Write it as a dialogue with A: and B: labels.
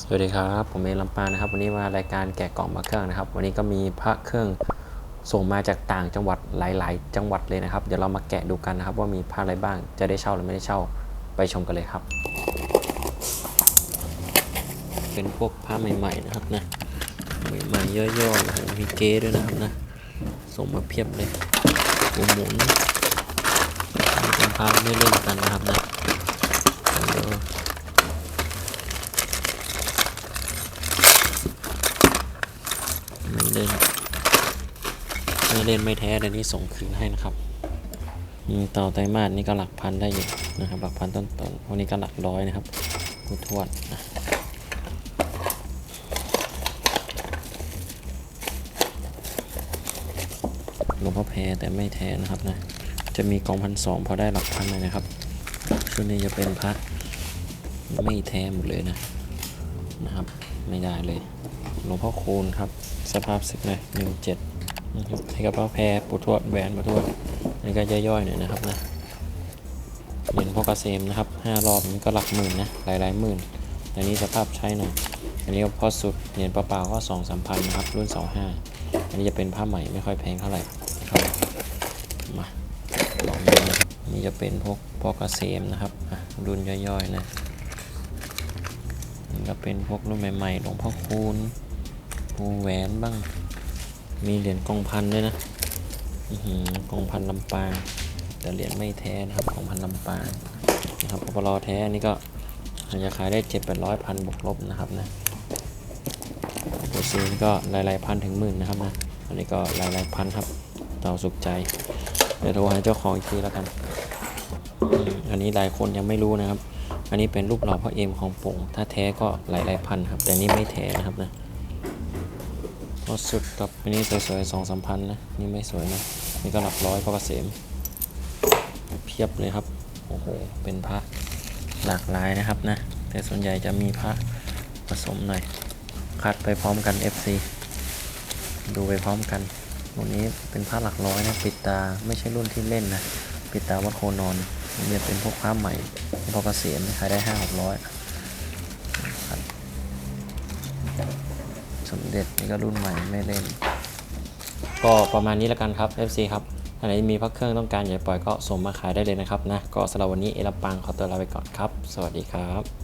A: สวัสดีครับ ผมเอลำปางนะครับ วันนี้มารายการแกะกล่องมาเครื่องนะครับ วันนี้ก็มีพระเครื่องส่งมาจากต่างจังหวัดหลาย ๆ จังหวัดเลยนะครับ เดี๋ยวเรามาแกะดูกันนะครับ ว่ามีพระอะไรบ้าง จะได้เช่าหรือไม่ได้เช่าไปชมกันเลยครับ เป็นพวกพระใหม่ ๆ นะครับนะใหม่ๆย่อๆนะมีเก๊ด้วยนะครับนะส่งมาเพียบเลยหมุนเป็นพระไม่เล่นกันนะครับนะเดี๋ยว ไม่ เล่นไม่เล่นไม่แท้เดี๋ยวนี้ส่งคืนให้นะครับอืมต่อไตรมาสนี่ก็หลักพันได้อยู่นะครับ หลักพันต้นๆวันนี้ก็หลักร้อยนะครับผู้ทวดนะหลวงพ่อแพรแต่ไม่แท้นะครับนะ จะมีกองพันสองพอได้หลักพันเลยนะครับชุดนี้จะเป็นพระไม่แท้หมดเลยนะนะครับ ไม่ได้เลยหลวงพ่อคูณครับ สภาพสิบเลยหนึ่งเจ็ดนะครับให้กับพระแพรปุทวดแหวนปุทวดอันนี้ก็ย่อยๆหน่อยนะครับนะเหรียญพ่อเกษมนะครับห้ารอบนี้ก็หลักหมื่นนะหลายๆหมื่นอันนี้สภาพใช้หน่อยอันนี้ก็พอสุดเหรียญเปล่าๆก็สองสามพันนะครับรุ่นสองห้าอันนี้จะเป็นผ้าใหม่ไม่ค่อยแพงเท่าไหร่ครับมาลองดูนะครับนี่จะเป็นพวกพ่อเกษมนะครับรุ่นย่อยๆนะ ก็เป็นพวกรุ่นใหม่ๆหลวงพ่อคูณภูแหวนบ้าง มีเหรียญกองพันด้วยนะกองพันลำปาง แต่เหรียญไม่แท้นะครับกองพันลำปางนะครับพอรอแท้อันนี่ก็อาจจะขายได้เจ็ดแปดร้อยพันบวกลบนะครับนะตัวซีนี่ก็หลายๆพันถึงหมื่นนะครับนะ อันนี้ก็หลายๆพันครับเต่าสุขใจ เดี๋ยวโทรหาเจ้าของอีกทีแล้วกัน อันนี้หลายคนยังไม่รู้นะครับ อันนี้เป็นรูปหล่อพ่อเอ็มของป่งถ้าแท้ก็หลายหลายพันครับ แต่นี่ไม่แท้นะครับนะพอสุดกับอันนี้สวยๆสองสามพันนะนี่ไม่สวยนะนี่ก็หลักร้อยพ่อเกษมเพียบเลยครับโอ้โหเป็นพระหลากหลายนะครับนะ แต่ส่วนใหญ่จะมีพระผสมหน่อย คัดไปพร้อมกัน FC ดูไปพร้อมกันวันนี้เป็นพระหลักร้อยนะ ปิดตาไม่ใช่รุ่นที่เล่นนะ ปิดตาวัดโคนอน นจะเป็นพวกค้าใหม่พอเกษียณขายได้ห้าหกร้อยสมเด็จนี่ก็รุ่นใหม่ไม่เล่น ก็ประมาณนี้แล้วกันครับ FC ครับอันไหนมีพักเครื่องต้องการอยากปล่อยก็ส่งมาขายได้เลยนะครับนะก็สำหรับวันนี้เอลปังขอตัวลาไปก่อนครับ สวัสดีครับ